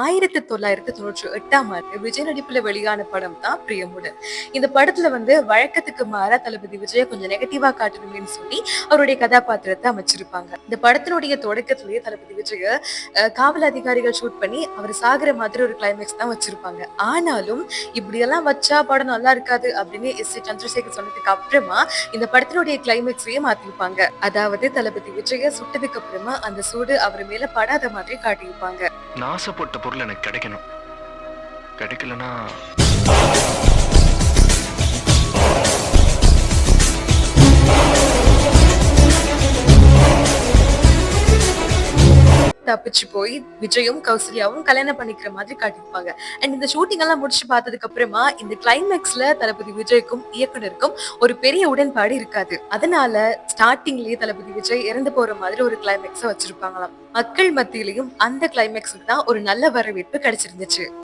ஆயிரத்தி தொள்ளாயிரத்தி தொண்ணூற்றி எட்டாம் ஆண்டு விஜய் நடிப்புல வெளியான படம் தான் பிரியமுடன் இந்த படத்துல வந்து வழக்கத்துக்கு மாற தளபதி விஜய கொஞ்சம் நெகட்டிவா காட்டணும்னு சொல்லி அவருடைய கதாபாத்திரத்தை அமைச்சிருப்பாங்க. இந்த படத்தினுடைய தொடக்கத்திலேயே தளபதி விஜய காவல் அதிகாரிகள் ஷூட் பண்ணி அவர் சாகுற மாதிரி ஒரு கிளைமேக்ஸ் தான் வச்சிருப்பாங்க. ஆனாலும் இப்படி எல்லாம் வச்சா படம் நல்லா இருக்காது அப்படின்னு எஸ். ஏ சந்திரசேகர் சொன்னதுக்கு அப்புறமா இந்த படத்தினுடைய கிளைமேக்ஸையே மாத்திருப்பாங்க. அதாவது தளபதி விஜய சுட்டதுக்கு அப்புறமா அந்த சூடு அவர் மேல படாத மாதிரி காட்டியிருப்பாங்க. நான் பொருள் எனக்கு கிடைக்கணும். கிடைக்கலன்னா தப்பிச்சு போய் விஜயும் கௌசல்யாவும் கல்யாணம் பண்ணிக்கிற மாதிரி காட்டியிருப்பாங்க. அண்ட் இந்த ஷூட்டிங் எல்லாம் முடிச்சு பார்த்ததுக்கு அப்புறமா இந்த கிளைமேக்ஸ்ல தளபதி விஜய்க்கும் இயக்குனருக்கும் ஒரு பெரிய உடன்பாடு இருக்காது. அதனால ஸ்டார்டிங்லயே தளபதி விஜய் இறந்து போற மாதிரி ஒரு கிளைமேக்ஸ வச்சிருப்பாங்களாம். மக்கள் மத்தியிலையும் அந்த கிளைமேக்ஸுக்கு தான் ஒரு நல்ல வரவேற்பு கிடைச்சிருந்துச்சு.